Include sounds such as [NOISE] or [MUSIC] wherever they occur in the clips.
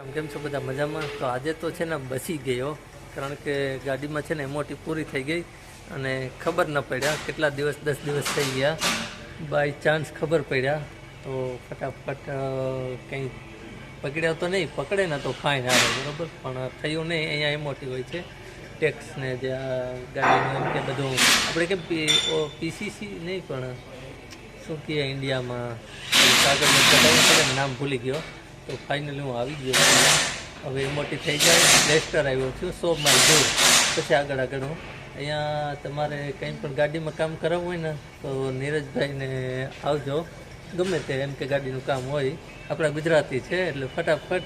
કેમ છો બધા મજામાં? તો આજે તો છે ને બસી ગયો કારણ કે ગાડીમાં છે ને મોટી પૂરી થઈ ગઈ અને ખબર ન પડ્યા કેટલા દિવસ, દસ દિવસ થઈ ગયા. બાય ચાન્સ ખબર પડ્યા. તો ફટાફટ કંઈ પકડ્યા તો નહીં, પકડે ને તો ફાઇન આવે, બરાબર? પણ થયું નહીં, અહીંયા એ મોટી હોય છે. ટેક્સ ને જે ગાડીનું કે બધું. આપણે કેમ પીસીસી નહીં પણ શું કહે ઇન્ડિયામાં ને નામ ભૂલી ગયો. તો ફાઇનલી હું આવી ગયો હવે મોટી થઈ જાય લેસ્ટર આવ્યો છું, સો માઇલ પછી આગળ આગળ હું અહીંયા તમારે કંઈ પણ ગાડીમાં કામ કરાવવું હોય ને, તો નીરજભાઈને આવજો. ગમે તે એમ કે ગાડીનું કામ હોય. આપણા ગુજરાતી છે, એટલે ફટાફટ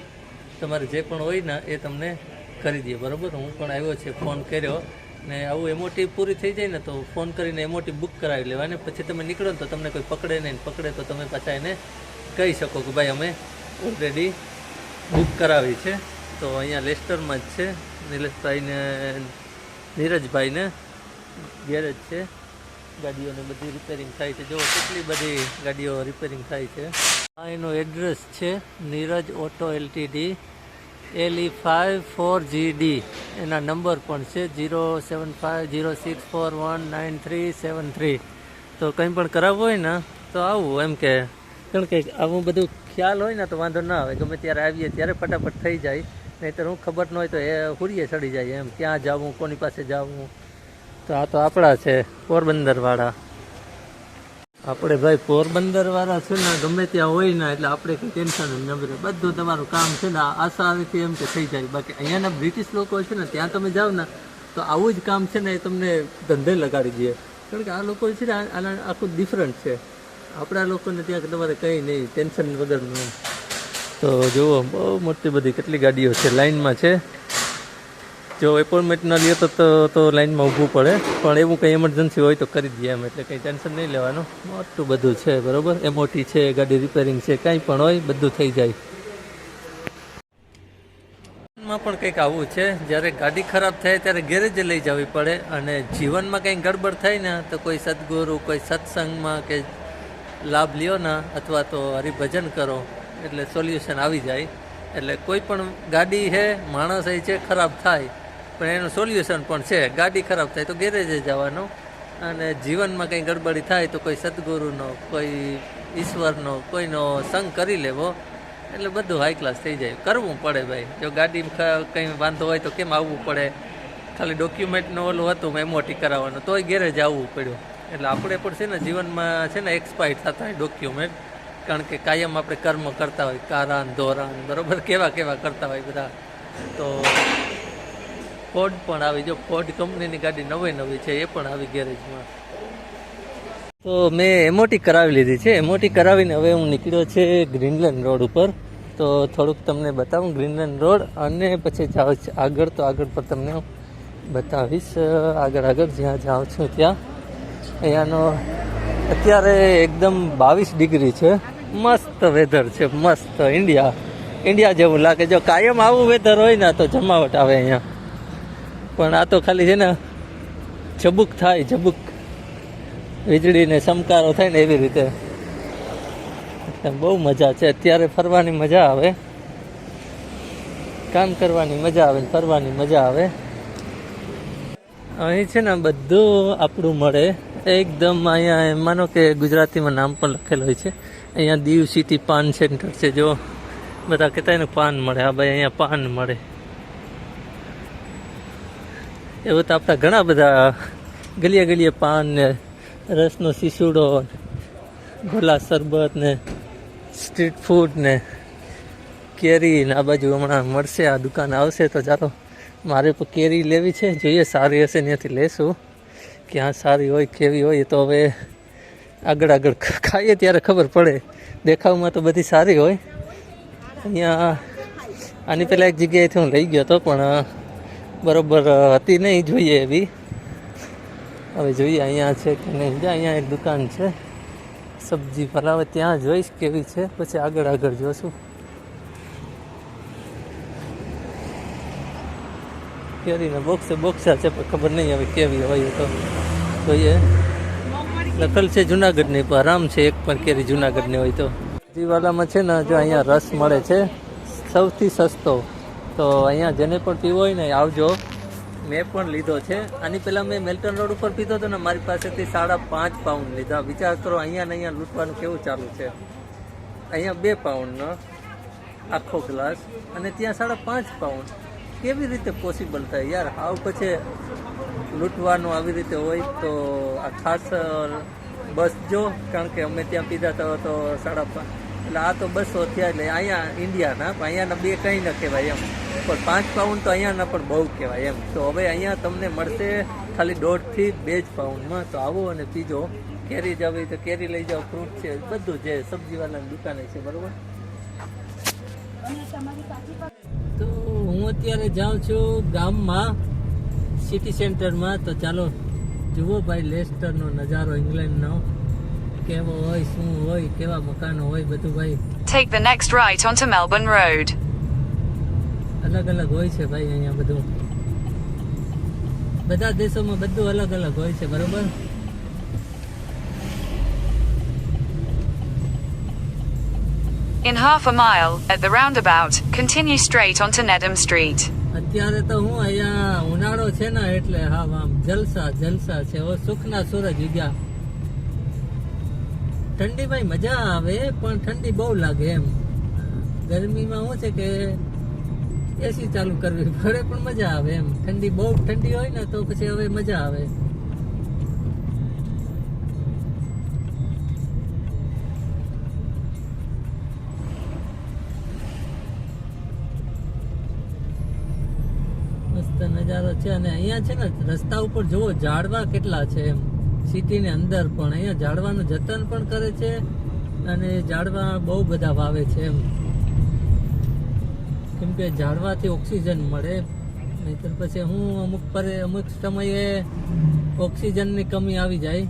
તમારે જે પણ હોય ને, એ તમને કરી દઈએ. બરાબર? હું પણ આવ્યો છે, ફોન કર્યો. ને આવું એમોટી પૂરી થઈ જાય ને, તો ફોન કરીને એમોટી બુક કરાવી લેવાની. પછી તમે નીકળો ને, તો તમને કોઈ પકડે નહીં પકડે તો તમે પાછા એને કહી શકો કે ભાઈ અમે ઓલરેડી બુક કરાવી છે. તો અહીંયા લેસ્ટરમાં જ છે. નિલેશભાઈને, નીરજભાઈને ગેરેજ છે. ગાડીઓને બધી રિપેરિંગ થાય છે. જો કેટલી બધી ગાડીઓ રિપેરિંગ થાય છે. આ એનું એડ્રેસ છે Neeraj auto LTD L E five four D એના નંબર પણ છે zero seven five zero six four one nine three seven three તો કંઈ પણ કરાવવું હોય ને, તો આવું એમ કે. કારણ કે આવું બધું ખ્યાલ હોય ને તો વાંધો ના આવે. ગમે ત્યારે આવીએ ત્યારે ફટાફટ થઈ જાય. નહીંતર હું ખબર ન હોય તો એ હુરીએ ચડી જાય એમ. ક્યાં જવું, કોની પાસે જવું? તો આ તો આપણા છે પોરબંદરવાળા. આપણે ભાઈ પોરબંદર વાળા છે ને, ગમે ત્યાં હોય ને એટલે આપણે કંઈ ટેન્શન જ ન રહે બધું તમારું કામ છે ને આશા આવીથી એમ કે થઈ જાય. બાકી અહીંયાના બ્રિટિશ લોકો છે ને, ત્યાં તમે જાઓ ને, તો આવું જ કામ છે ને એ તમને ધંધે લગાડી દે. કારણ કે આ લોકો છે ને આખું ડિફરન્ટ છે. આપણા લોકોને ત્યાં તમારે કંઈ નહીં, ટેન્શન વગરનું. તો જુઓ, બહુ મોટી બધી કેટલી ગાડીઓ છે લાઇનમાં છે. જો એપોઇન્ટમેન્ટ ન લે તો તો- લાઇનમાં ઊભું પડે. પણ એવું કંઈ એમરજન્સી હોય તો કરી દઈએ એમ, એટલે કંઈ ટેન્શન નહીં લેવાનું. મોટું બધું છે, બરાબર? એમઓટી છે, ગાડી રિપેરિંગ છે, કાંઈ પણ હોય, બધું થઈ જાય. માં પણ કંઈક આવું છે, જ્યારે ગાડી ખરાબ થાય ત્યારે ગેરેજે લઈ જવી પડે અને જીવનમાં કંઈ ગડબડ થાય ને, તો કોઈ સદગુરુ, કોઈ સત્સંગમાં કે લાભ લ્યો ને, અથવા તો હરિભજન કરો, એટલે સોલ્યુશન આવી જાય. એટલે કોઈ પણ ગાડી છે માણસ છે ખરાબ થાય, પણ એનું સોલ્યુશન પણ છે. ગાડી ખરાબ થાય તો ગેરેજે જવાનું. અને જીવનમાં કંઈ ગડબડી થાય તો કોઈ સદગુરુનો, કોઈ ઈશ્વરનો, કોઈનો સંગ કરી લેવો. એટલે બધું હાઈ ક્લાસ થઈ જાય. કરવું પડે ભાઈ. જો ગાડી કંઈ વાંધો હોય તો કેમ આવવું પડે? ખાલી ડોક્યુમેન્ટનું ઓલું હતું એમઓટી કરાવવાનું. તોય ગેરેજ આવવું પડ્યું. એટલે આપણે પણ છે ને જીવનમાં છે ને એક્સપાયર થતા હોય ડોક્યુમેન્ટ કારણ કે કાયમ આપણે કર્મ કરતા હોય કારાન ધોરાન બરોબર, કેવા કેવા કરતા હોય બધા. તો ફોર્ડ પણ આવી, જો ફોર્ડ કંપનીની ગાડી નવી નવી છે, એ પણ આવી ગેરેજમાં તો મેં એમોટી કરાવી લીધી છે. એમોટી કરાવીને હવે હું નીકળ્યો છે ગ્રીનલેન્ડ રોડ ઉપર. તો થોડુંક તમને બતાવું ગ્રીનલેન્ડ રોડ અને પછી જાઉં આગળ. તો આગળ પર તમને બતાવીશ. આગળ આગળ જ્યાં જાઉં છું ત્યાં. અહીંયાનો અત્યારે એકદમ બાવીસ ડિગ્રી છે. મસ્ત વેધર છે, મસ્ત ઇન્ડિયા ઇન્ડિયા જેવું લાગે. જો કાયમ આવું વેધર હોય ને, તો જમાવટ આવે અહીંયા. પણ આ તો ખાલી છે ને, ઝબુક થાય, ઝબુક. વીજળીને સમકારો થાય ને એવી રીતે. બહુ મજા છે. અત્યારે ફરવાની મજા આવે. કામ કરવાની મજા આવે ફરવાની મજા આવે. અહીં છે ને બધું આપણું મળે. એકદમ અહીંયા એમ માનો કે ગુજરાતીમાં નામ પણ લખેલું હોય છે. અહીંયા દીવ સિટી પાન સેન્ટર છે. જો બધા કહેતા એને પાન મળે. હા ભાઈ, અહીંયા પાન મળે. એવું તો આપણા ઘણા બધા ગલીએ ગલીએ પાન ને રસનો શીશુડો ગોલા શરબત ને સ્ટ્રીટ ફૂડ ને કેરી ને આ બાજુ હમણાં મળશે. આ દુકાન આવશે તો ચાલો મારે પણ કેરી લેવી છે. જોઈએ સારી હશે, ત્યાંથી લેશું. ક્યાં સારી હોય, કેવી હોય તો હવે આગળ આગળ ખાઈએ ત્યારે ખબર પડે. દેખાવમાં તો બધી સારી હોય. અહીંયા આની પહેલાં એક જગ્યાએથી હું લઈ ગયો હતો, પણ બરાબર હતી નહીં જોઈએ એવી. હવે જોઈએ અહીંયા છે કે નહીં. અહીંયા એક દુકાન છે. સબ્જી ફલાવે ત્યાં જોઈશ કેવી છે. પછી આગળ આગળ જોશું. કેરીના બોક્સે બોક્સા છે પણ ખબર નહીં હવે કેવી હોય તો જોઈએ નકલ છે જુનાગઢની પણ આરામ છે એક પણ કેરી જુનાગઢની હોય તો સબ્જીવાલામાં છે ને જો અહીંયા રસ મળે છે સૌથી સસ્તો તો અહીંયા જેને પણ પીવો હોય ને આવજો મેં પણ લીધો છે આની પહેલાં મેં મેલ્ટન રોડ ઉપર પીધો હતો ને મારી પાસેથી સાડા પાંચ પાઉન્ડ લીધા વિચાર કરો અહીંયા ને અહીંયા લૂંટવાનું કેવું ચાલુ છે અહીંયા બે પાઉન્ડનો આખો ગ્લાસ અને ત્યાં સાડા પાંચ પાઉન્ડ કેવી રીતે પોસિબલ થાય? યાર આવ પછી લૂંટવાનું આવી રીતે હોય તો આ ખાસ બસ જો કારણ કે અમે ત્યાં પીધા થયો તો સાડા પાંચ એટલે આ તો બસો થયા એટલે અહીંયા ઇન્ડિયાના પણ અહીંયાના બે કંઈ ન કહેવાય એમ. પણ પાંચ પાઉન્ડ તો અહીંયાના પણ બહુ કહેવાય એમ. તો હવે અહીંયા તમને મળશે ખાલી દોઢથી બે જ પાઉન્ડમાં તો આવો અને પીજો. કેરી જાવ તો કેરી લઈ જાઓ ફ્રૂટ છે બધું જે સબ્જીવાલાની દુકાને છે બરાબર? તો હું અત્યારે જાઉં છું ગામમાં સિટી સેન્ટરમાં તો ચાલો જુઓ ભાઈ લેસ્ટરનો નજારો ઇંગ્લેન્ડનો. કેવો હોય શું હોય કેવા મકાનો હોય બધું ભાઈ. Take the next next on to Melbourne road અલગ અલગ હોય છે ભાઈ અહીંયા બધું. બધા દેશોમાં બધું અલગ અલગ હોય છે બરોબર? In half a mile, at the roundabout, continue straight onto Nedham Street. અત્યારે તો હું અહીંયા ઉનાળો છે ને એટલે હા આમ જલસા જલસા છે. ઓ સુખના સૂરજ ઉગ્યા. ઠંડી ભાઈ મજા આવે પણ ઠંડી બહુ લાગે એમ. ગરમીમાં શું છે કે એસી ચાલુ કરવી [LAUGHS] પડે પણ મજા આવે એમ. ઠંડી બહુ ઠંડી હોય ને તો પછી હવે મજા આવે. મસ્ત નજારો છે અને અહીંયા છે ને રસ્તા ઉપર જુઓ, ઝાડવા કેટલા છે એમ. સિટીની અંદર પણ અહીંયા ઝાડવાનું જતન પણ કરે છે અને ઝાડવા બહુ બધા વાવે છે એમ. કેમ કે ઝાડવાથી ઓક્સિજન મળે, નહીતર પછી હું અમુક પર, અમુક સમયે ઓક્સિજનની કમી આવી જાય.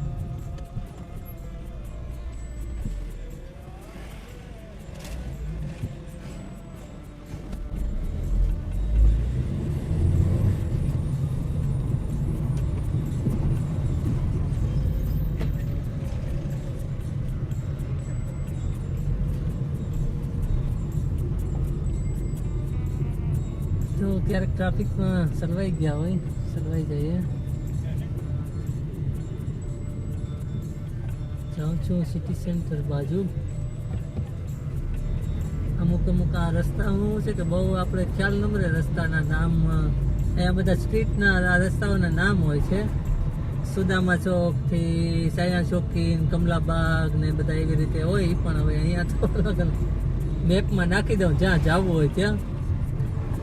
ક્યારેક ટ્રાફિકમાં સલવાઈ ગયા હોય સલવાઈ જઈએ. જાઉં છું સિટી સેન્ટર બાજુ. અમુક અમુક આ રસ્તા શું છે કે બહુ આપણે ખ્યાલ ન મળે રસ્તાના નામ અહીંયા બધા સ્ટ્રીટના આ રસ્તાઓના નામ હોય છે. સુદામા ચોકથી સાયા ચોકી કમલાબાગ ને બધા એવી રીતે હોય, પણ હવે અહીંયા તો [LAUGHS] મેપમાં નાખી દઉં, જ્યાં જવું હોય ત્યાં.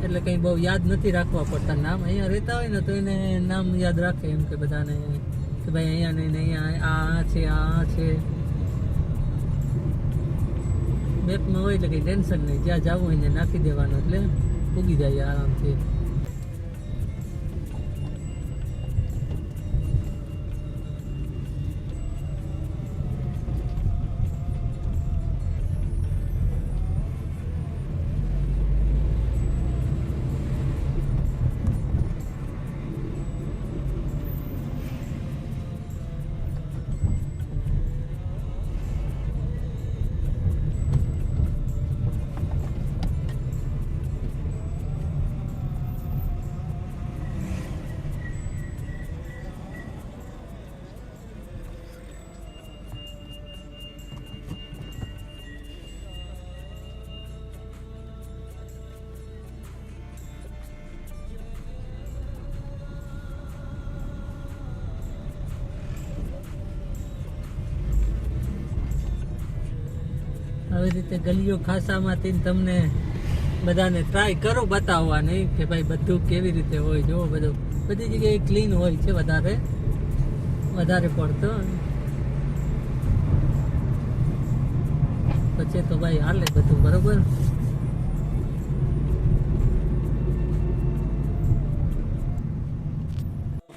એટલે કંઈ બહુ યાદ નથી રાખવા પડતા નામ. અહીંયા રહેતા હોય ને તો એને નામ યાદ રાખે એમ કે બધાને કે ભાઈ અહીંયા નહીં અહીંયા આ છે આ છે. મેપમાં હોય એટલે કંઈ ટેન્શન નહીં. જ્યાં જવું હોય ને નાખી દેવાનું એટલે ઉગી જાય આરામથી. આવી રીતે ગલીઓ ખાસામાંથી તમને બધાને ટ્રાય કરો બતાવવાની કે ભાઈ બધું કેવી રીતે હોય જો બધું. બધી જગ્યાએ ક્લીન હોય છે વધારે. વધારે પડતો. પછી તો ભાઈ હાલે બધું, બરોબર?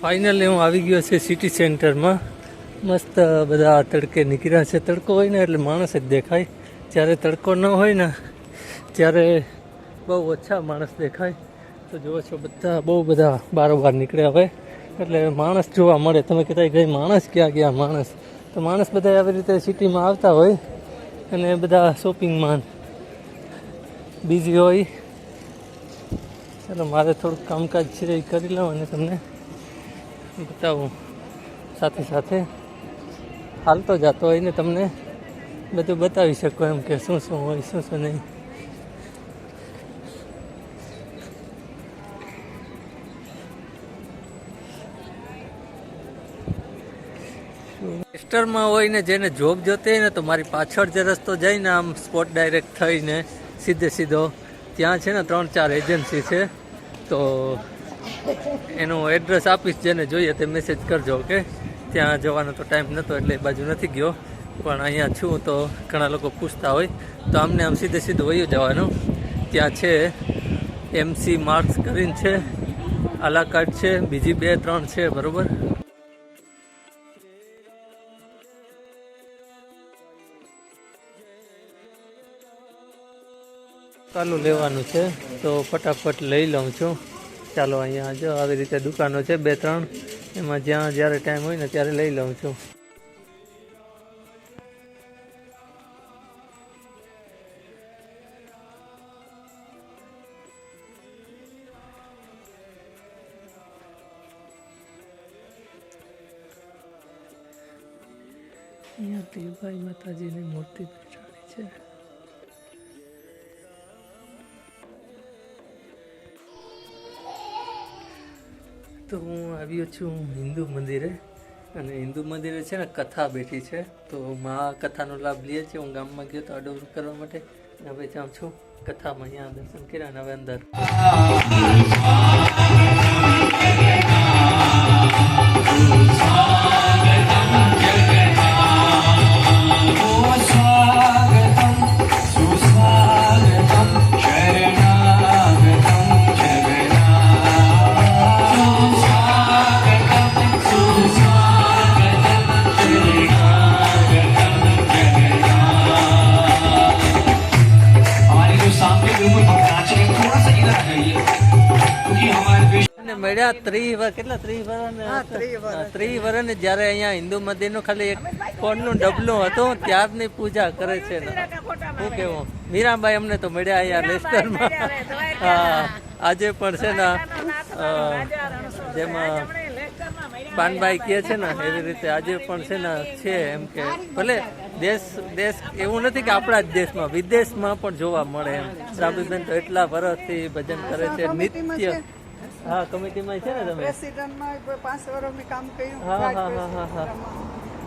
ફાઇનલી હું આવી ગયો છે સિટી સેન્ટરમાં મસ્ત બધા તડકે નીકળ્યા છે. તડકો હોય ને એટલે માણસ જ દેખાય. જ્યારે તડકો ન હોય ને, ત્યારે બહુ ઓછા માણસ દેખાય. તો જુઓ છો બધા, બહુ બધા બારોબાર નીકળ્યા હોય. એટલે માણસ જોવા મળે. તમે કહેતા ગઈ માણસ ક્યાં ગયા? માણસ. તો માણસ બધા આવી રીતે સિટીમાં આવતા હોય અને બધા શોપિંગમાં બિઝી હોય. ચાલો મારે થોડુંક કામકાજ છે એ કરી લઉં અને તમને બતાવું. સાથે સાથે હાલતો જતો હોય ને તમને બધું બતાવી શકો એમ કે શું શું હોય, શું શું નહીં. વેસ્ટરમાં હોય ને જેને જોબ જોતી ને તો મારી પાછળ જે રસ્તો જાય ને આમ સ્પોટ ડાયરેક્ટ થઈને સીધે સીધો, ત્યાં છે ને ત્રણ ચાર એજન્સી છે. તો એનું એડ્રેસ આપીશ, જેને જોઈએ તે મેસેજ કરજો ઓકે ત્યાં જવાનો તો ટાઈમ નહોતો એટલે એ બાજુ નથી ગયો. પણ અહીંયા છું તો ઘણા લોકો પૂછતા હોય. તો આમને આમ સીધે સીધું વયું જવાનું. ત્યાં છે એમસી માર્ક્સ કરીને છે આલાકાર્ડ છે, બીજી બે ત્રણ છે, બરોબર? ચાલુ લેવાનું છે, તો ફટાફટ લઈ લઉં છું. ચાલો અહીંયા જો આવી રીતે દુકાનો છે, બે ત્રણ. એમાં જ્યાં જ્યારે ટાઈમ હોય ને ત્યારે લઈ લઉં છું. અહીંયા દેવભાઈ માતાજીની મૂર્તિ બેસાડી છે. તો હું આવ્યો છું હિન્દુ મંદિરે અને હિન્દુ મંદિરે છે ને કથા બેઠી છે. તો મા કથાનો લાભ લઈએ છીએ હું ગામમાં ગયો તો અડોર કરવા માટે. અને હવે જાઉં છું કથામાં. અહીંયા દર્શન કર્યા અને હવે અંદર. વર્ષ કેટલા ત્રીસ વર્ષ ત્રીસ વર્ષ જ્યારે અહીંયા હિન્દુ મંદિરનું ખાલી એક ફોનનું ડબલું હતું ત્યારની પૂજા કરે છે. શું કેવું? મીરાબાઈ અમને તો મળ્યા અહીંયા લેસ્ટરમાં હા આજે પણ છે ને જેમાં પાનભાઈ કહે છે ને એવી રીતે આજે પણ છે ને છે એમ કે ભલે દેશ દેશ એવું નથી કે આપણા જ દેશમાં વિદેશમાં પણ જોવા મળે એમ. સાબુબેન તો એટલા વર્ષથી ભજન કરે છે નિત્ય હા કમિટીમાં છે ને તમે? પ્રેસિડેન્ટમાં પાંચ વર્ષનું કામ કર્યું. હા, હા, હા, હા, હા.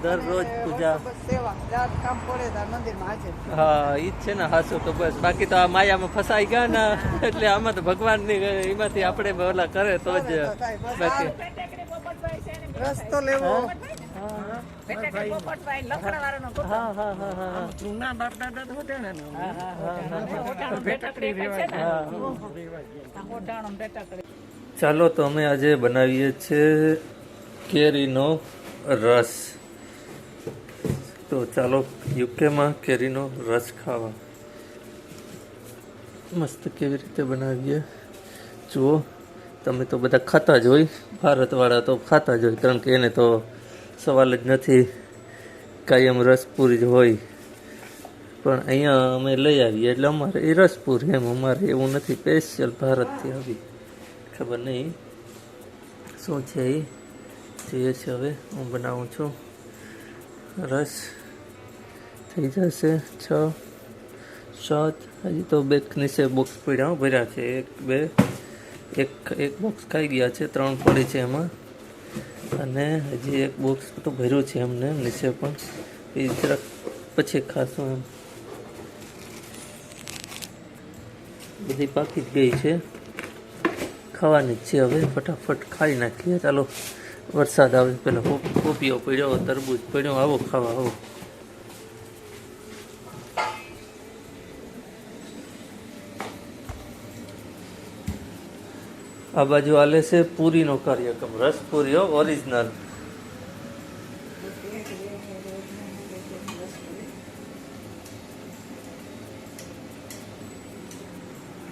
દરરોજ પૂજા. સેવા. જાત કામ પડે તાર મંદિરમાં હાજર હા ઈ જ છે ને હાસુ તો બસ. બાકી તો આ માયામાં ફસાઈ ગયા ને એટલે આમાં તો ભગવાનની એમાંથી આપણે ઓલા કરે તો જ બાકી. રસ્તો લેવો. હા? હા. હા હા હા ચાલો તો અમે આજે બનાવીએ છીએ કેરીનો રસ. તો ચાલો યુકેમાં કેરીનો રસ ખાવા. મસ્ત કેવી રીતે બનાવીએ? જુઓ, તમે તો બધા ખાતા જ હોય. ભારતવાળા તો ખાતા જ હોય, કારણ કે એને તો સવાલ જ નથી કાયમ રસપુરી જ હોય. પણ અહીંયા અમે લઈ આવીએ, એટલે અમારે એ રસપુરી એમ. અમારે એવું નથી સ્પેશિયલ ભારતથી આવી. ખબર નહીં. શું છે એ જોઈએ છે હવે. હું બનાવું છું. રસ. થઈ જશે. છ. સાત. હજી તો બે નીચે બોક્સ પડ્યા ભર્યા છે. એક, બે. એક એક બોક્સ ખાઈ ગયા છે. ત્રણ પડી છે એમાં. અને હજી એક બોક્સ તો ભર્યું છે એમને નીચે પણ. એ જરાક પછી ખાશું એમ. બધી પાકી જ ગઈ છે. ખાવાની જ છે હવે, ફટાફટ ખાઈ નાખીએ. ચાલો, વરસાદ આવે પેલા કોપીઓ પડ્યો, તરબૂચ પડ્યો. આવો ખાવા, આવો. આ બાજુ આલે છે પૂરીનો કાર્યક્રમ. રસ પૂરીઓ ઓરિજિનલ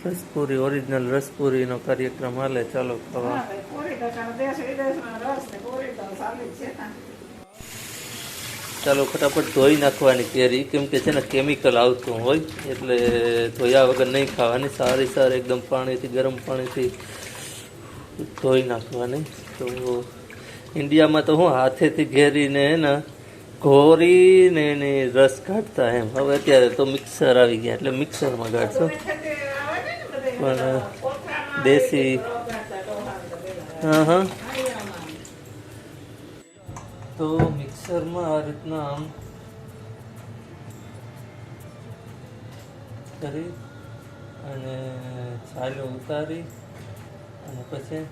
રસપુરી ઓરિજિનલ રસપુરીનો કાર્યક્રમ હાલે. ચાલો ખાવા. ચાલુ ફટાફટ ધોઈ નાખવાની કેરી કેમ કે છે ને કેમિકલ આવતું હોય એટલે ધોયા વગર નહીં ખાવાની. સારી સારી એકદમ પાણીથી ગરમ પાણીથી ધોઈ નાખવાની. તો ઇન્ડિયામાં તો હું હાથેથી ઘેરીને ને ઘોરીને એની રસ કાઢતા એમ. હવે અત્યારે તો મિક્સર આવી ગયા એટલે મિક્સરમાં કાઢશો. પણ દેશી. હા તો મિક્સરમાં આ રીતના આમ કરી અને છાલો ઉતારી અને પછી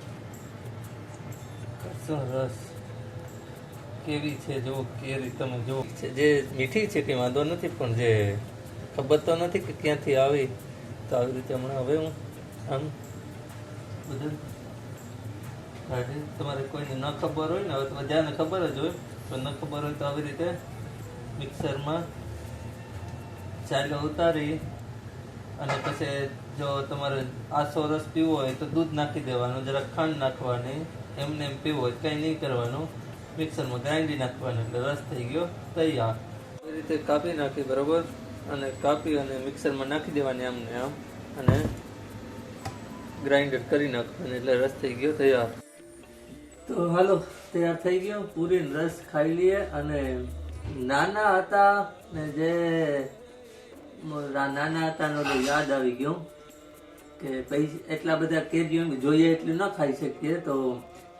કરશો રસ કેવી છે જો કેરી તમે જો જે મીઠી છે કે વાંધો નથી, પણ જે ખબર તો નથી કે ક્યાંથી આવી. તો આવી રીતે હમણાં હવે હું આમ બધું કાઢી. તમારે કોઈને ન ખબર હોય ને, હવે તો બધાને ખબર જ હોય, પણ ન ખબર હોય તો આવી રીતે મિક્સરમાં ચાલો ઉતારી અને પછી જો તમારે આસો રસ પીવો હોય તો દૂધ નાખી દેવાનું જરા ખાંડ નાખવાની, એમને એમ પીવો હોય કંઈ નહીં કરવાનું. મિક્સરમાં ગ્રાઇન્ડી નાખવાનું, એટલે રસ થઈ ગયો, તૈયાર. આવી રીતે કાપી નાખી, બરોબર? અને કાપી અને મિક્સરમાં નાખી દેવાની આમને આમ, અને ગ્રાઇન્ડર કરી નાખવાનું, એટલે રસ થઈ ગયો તૈયાર. તો હાલો, તૈયાર થઈ ગયો પૂરી રસ ખાઈ લઈએ, અને નાના હતા, ને જે નાના હતાનો યાદ આવી ગયો, કે પૈસા, એટલા બધા કેરીઓ જોઈએ એટલું ન ખાઈ શકીએ, તો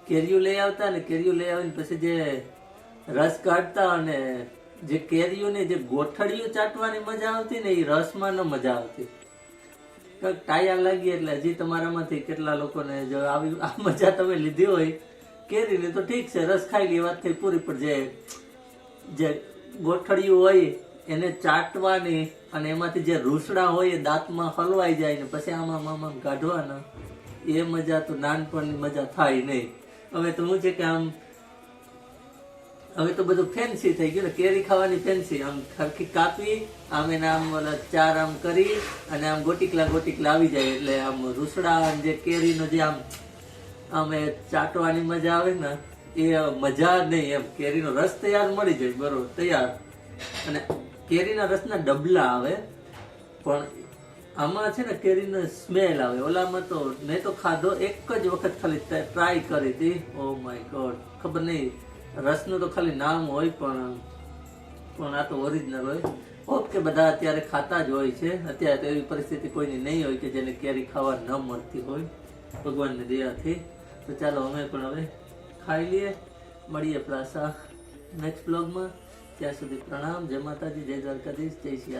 કેરીઓ લઈ આવતા ને કેરીઓ લઈ આવીને પછી જે રસ કાઢતા અને જે કેરીઓને જે ગોઠડીઓ ચાટવાની મજા આવતી ને એ રસમાં ન મજા આવતી. કંઈક ટાયા લાગી એટલે હજી તમારામાંથી કેટલા લોકોને જો આવી આ મજા તમે લીધી હોય, કેરીને તો ઠીક છે, રસ ખાઈ લી વાત થઈ પૂરી, પણ જે જે ગોઠડીઓ હોય એને ચાટવાની અને એમાંથી જે રૂસડા હોય એ દાંતમાં હલવાઈ જાય ને પછી આમ આમ કાઢવાના એ મજા તો નાનપણની મજા થાય નહીં. હવે તો હું છે કે આમ હવે તો બધું ફેન્સી થઈ ગયું. કેરી ખાવાની ફેન્સી આમ ખરખી કાપી, આમ એના આમ ચાર આમ કરી અને આમ ગોટીકલા ગોટીકલા આવી જાય. એટલે આમ રૂસડા અને જે કેરીનો જે આમ આમ એ ચાટવાની મજા આવે ને, એ મજા નહીં. એમ કેરીનો રસ તૈયાર મળી જાય. બરોબર, તૈયાર. અને કેરીના રસના ડબલા આવે, પણ આમાં છે ને કેરીનો સ્મેલ આવે. ઓલામાં તો મેં તો ખાધો એક જ વખત ખાલી. ટ્રાય કરી હતી. ઓ માય ગોડ ખબર નહીં. રસનું તો ખાલી નામ હોય પણ પણ આ તો ઓરિજિનલ હોય. ઓકે બધા અત્યારે ખાતા જ હોય છે. અત્યારે તો એવી પરિસ્થિતિ કોઈની નહીં હોય કે જેને કેરી ખાવા ન મળતી હોય. ભગવાનની દયાથી. તો ચાલો અમે પણ હવે ખાઈ લઈએ. મળીએ પાછા નેક્સ્ટ બ્લોગમાં. ત્યાં સુધી પ્રણામ. જય માતાજી. જય દ્વારકાધીશ. જય શ્રી